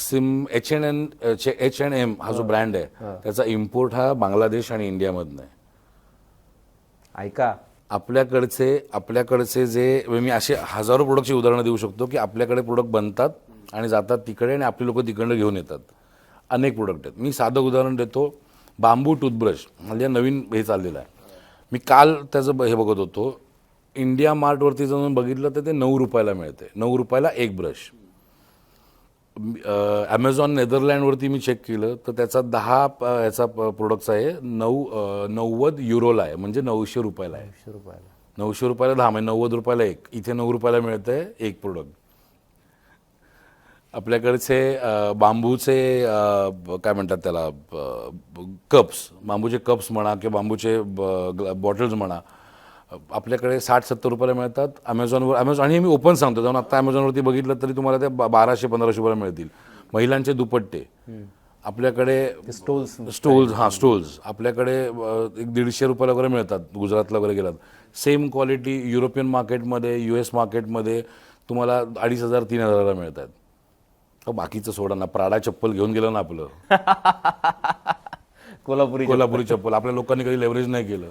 Maxim H N N H N M हा जो brand आहे त्याचा इम्पोर्ट हा बांगलादेश आणि इंडियामधनं आहे. ऐका. आपल्याकडचे आपल्याकडचे जे मी असे हजारो प्रोडक्टची उदाहरणं देऊ शकतो की आपल्याकडे प्रोडक्ट बनतात आणि जातात तिकडे आणि आपली लोक तिकडनं घेऊन येतात. अनेक प्रोडक्ट आहेत. मी साधं उदाहरण देतो. बांबू टूथब्रश म्हणजे नवीन हे चाललेलं आहे. मी काल त्याचं हे बघत होतो. इंडिया मार्टवरती जाऊन बघितलं तर ते नऊ रुपयाला मिळते. नऊ रुपयाला एक ब्रश ॲमेझॉन नेदरलँडवरती मी चेक केलं तर त्याचा दहा याचा प्रोडक्ट्स आहे नऊ नव्वद युरोला आहे म्हणजे नऊशे रुपयाला आहे. एकशे रुपयाला. नऊशे रुपयाला दहा म्हणजे नव्वद रुपयाला एक. इथे नऊ रुपयाला मिळतंय एक प्रोडक्ट आपल्याकडचे बांबूचे काय म्हणतात त्याला कप्स बांबूचे कप्स म्हणा किंवा बांबूचे बॉटल्स म्हणा आपल्याकडे साठ सत्तर रुपयाला मिळतात. अमेझॉनवर अमेझॉन आणि मी ओपन सांगतो. जाऊन आता अमेझॉनवरती बघितलं तरी तुम्हाला ते बाराशे पंधराशे रुपयाला मिळतील. महिलांचे दुपट्टे. आपल्याकडे स्टोल्स स्टोल्स हां स्टोल्स आपल्याकडे एक दीडशे रुपयाला वगैरे मिळतात. गुजरातला वगैरे गेलात. सेम क्वालिटी युरोपियन मार्केटमध्ये यू एस मार्केटमध्ये तुम्हाला अडीच हजार तीन हजाराला मिळतात. अहो, बाकीचं सोडा ना. प्राडा चप्पल घेऊन गेलं ना आपलं. कोल्हापुरी कोल्हापुरी चप्पल. आपल्या लोकांनी कधी लेवरेज नाही केलं.